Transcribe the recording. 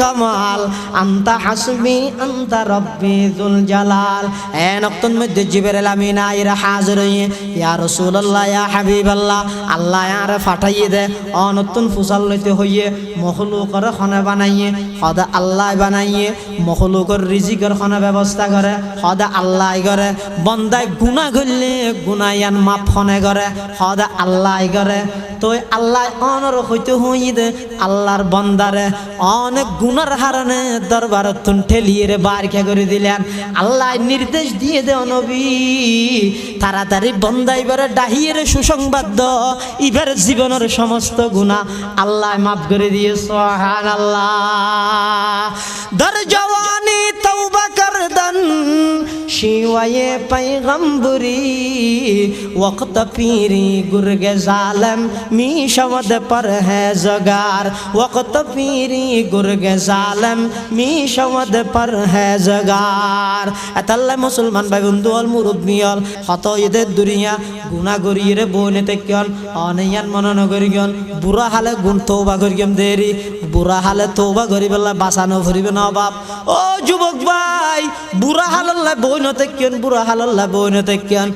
কামাল, আন্তা হাসবি, আন্তা রব্বি জুল জালাল। এ নক্তন মধ্যে জিবরিল আমিন আইরা হাজির হইয়ে, ইয়া রাসূলুল্লাহ, ইয়া হাবিবাল্লাহ, আল্লাহ আরে ফাটাইয়ে দে অনতুন ফুসাল লইতে হইয়ে, মখলুকর খনে বানাইয়ে সদা আল্লাহ বানাইয়ে, মখলুকর রিজিকর খনে ব্যবস্থা করে সদা আল্লাহ করে, বন্দায় গুণা করলে গুনায়ান মাপ খনে করে সদা আল্লাহ করে। তো আল্লাহ অনর হইতে হই দে, আল্লাহর বন্দারে অনেক গুনার হারানে দরবার তুন ঠেলিয়ে রে বারখা করে দিলেন। আল্লাহ নির্দেশ দিয়ে দেও নবী। তাড়াতাড়ি বন্দাইবারে ডাহিয়ে রে সুসংবাদ দ ইবার জীবনের সমস্ত গুণা আল্লাহ মাফ করে দিয়ে সোহান আল্লাহ শিওয়ে पैगंबरी वक्त पीरी गुरगे जालम मी शवद पर है जगार वक्त पीरी गुरगे जालम मी शवद पर है জগার এতাল্লা মুসলমান ভাই বন্ধু অল মুরব্বিয়ল হত ঈদের দুনিয়া গুণা গরিয়ে বনে তেকিয়ন অনেয়ান মনন করিগন বুড়া হালে গুণ তৌবা করিগম দেরি বুড়া হালে তৌবা করি বেলা বাঁচানো ফুরিবে না বাপ ও যুবক ভাই বুড়া হালল্লা বই নতে কিয়ন বুড়া হালাল্লা বইন নতে কিয়ন